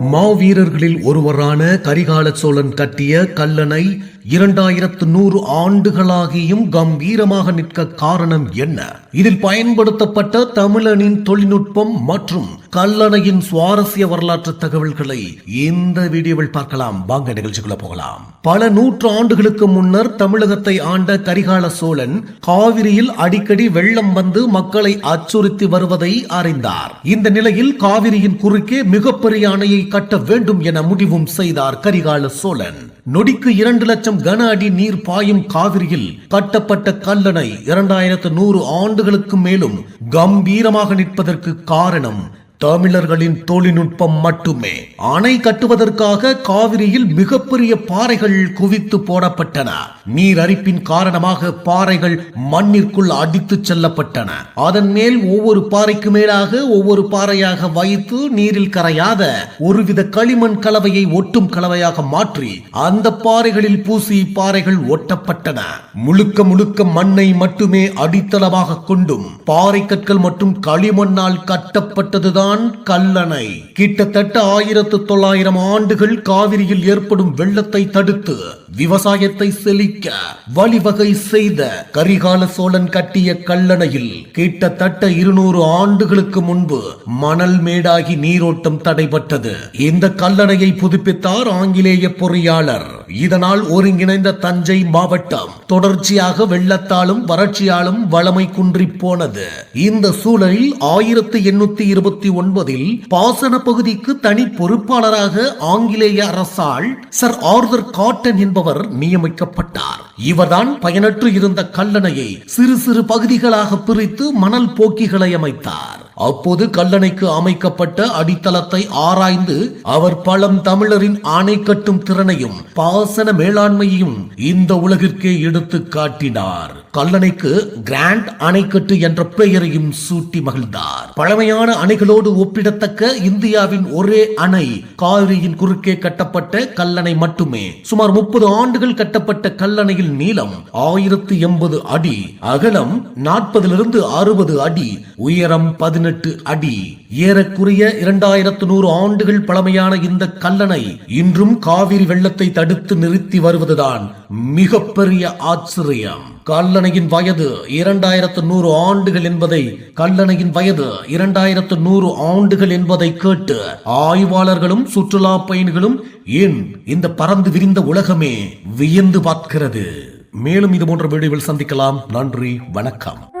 மாவீரர்களில் ஒருவரான கரிகால சோழன் கட்டிய கல்லணை இரண்டாயிரத்து நூறு ஆண்டுகளாகியும் கம்பீரமாக நிற்க காரணம் என்ன? இதில் பயன்படுத்தப்பட்ட தமிழனின் தொழில்நுட்பம் மற்றும் கல்லணையின் சுவாரஸ்ய வரலாற்று தகவல்களை இந்த வீடியோவில் பார்க்கலாம். வாங்க நிகழ்ச்சிக்குள்ள போகலாம். பல நூற்று ஆண்டுகளுக்கு முன்னர் தமிழகத்தை ஆண்ட கரிகால சோழன் காவிரியில் அடிக்கடி வெள்ளம் வந்து மக்களை அச்சுறுத்தி வருவதை அறிந்தார். இந்த நிலையில் காவிரியின் குறுக்கே மிகப்பெரிய அணையை கட்ட வேண்டும் என முடிவும் செய்தார் கரிகால சோழன். நொடிக்கு இரண்டு லட்சம் கன அடி நீர் பாயும் காவிரியில் கட்டப்பட்ட கல்லணை இரண்டாயிரத்து நூறு ஆண்டுகளுக்கு மேலும் கம்பீரமாக நிற்பதற்கு காரணம் தமிழர்களின் தொழில்நுட்பம் மட்டுமே. அணை கட்டுவதற்காக காவிரியில் மிகப்பெரிய பாறைகள் குவித்து போடப்பட்டன. நீர் அரிப்பின் காரணமாக பாறைகள் மண்ணிற்குள் அடித்து செல்லப்பட்டன. அதன் மேல் ஒவ்வொரு பாறைக்கு மேலாக ஒவ்வொரு பாறையாக வைத்து நீரில் கரையாத ஒருவித களிமண் கலவையை ஒட்டும் கலவையாக மாற்றி அந்த பாறைகளில் பூசி பாறைகள் ஒட்டப்பட்டன. முழுக்க முழுக்க மண்ணை மட்டுமே அடித்தளமாக கொண்டும் பாறை கற்கள் மற்றும் களிமண்ணால் கட்டப்பட்டதுதான் கல்லணை. கிட்டத்தட்ட ஆயிரத்து தொள்ளாயிரம் ஆண்டுகள் காவிரியில் ஏற்படும் வெள்ளத்தை தடுத்து விவசாயத்தை செழிக்க வழிவகை செய்த கரிகால சோழன் கட்டிய கல்லணையில் கிட்டத்தட்ட இருநூறு ஆண்டுகளுக்கு முன்பு மணல் மேடாகி நீரோட்டம் தடைபட்டது. இந்த கல்லணையை புதுப்பித்தார் ஆங்கிலேய பொறியாளர். இதனால் ஒருங்கிணைந்த தஞ்சை மாவட்டம் தொடர்ச்சியாக வெள்ளத்தாலும் வறட்சியாலும் வளமை குன்றி போனது. இந்த சூழலில் ஆயிரத்தி எண்ணூத்தி இருபத்தி ஒன்பதில் பாசன பகுதிக்கு தனி பொறுப்பாளராக ஆங்கிலேய அரசால் சர் ஆர்தர் காட்டன் என்பவர் நியமிக்கப்பட்டார். இவர்தான் பயனற்று இருந்த கல்லணையை சிறு சிறு பகுதிகளாக பிரித்து மணல் போக்கிகளை அமைத்தார். அப்போது கல்லணைக்கு அமைக்கப்பட்ட அடித்தளத்தை ஆராய்ந்து அவர் பழம் தமிழரின் ஆணை கட்டும் திறனையும் பாசன மேலாண்மையையும் இந்த உலகிற்கே எடுத்து காட்டினார். கல்லணைக்கு கிராண்ட் அணைக்கட்டு என்ற பெயரையும் சூட்டி மகிழ்ந்தார். பழமையான அணைகளோடு ஒப்பிடத்தக்க இந்தியாவின் ஒரே அணை காவிரியின் குறுக்கே கட்டப்பட்ட கல்லணை மட்டுமே. சுமார் முப்பது ஆண்டுகள் கட்டப்பட்ட கல்லணையில் நீளம் ஆயிரத்து எண்பது அடி அகலம் நாற்பதிலிருந்து அறுபது அடி உயரம் பதினெட்டு அடி. ஏறக்குறைய இரண்டாயிரத்து நூறு ஆண்டுகள் பழமையான இந்த கல்லணை இன்றும் காவிரி வெள்ளத்தை தடுத்து நிறுத்தி வருவதுதான் மிகப்பெரிய ஆச்சரியம். கல்லணையின் வயது இரண்டாயிரத்து நூறு ஆண்டுகள் என்பதை கல்லணையின் வயது இரண்டாயிரத்து நூறு ஆண்டுகள் என்பதை கேட்டு ஆய்வாளர்களும் சுற்றுலா பயணிகளும் ஏன் இந்த பறந்து விரிந்த உலகமே வியந்து பார்க்கிறது. மேலும் இது போன்ற வீடியோவில் சந்திக்கலாம். நன்றி. வணக்கம்.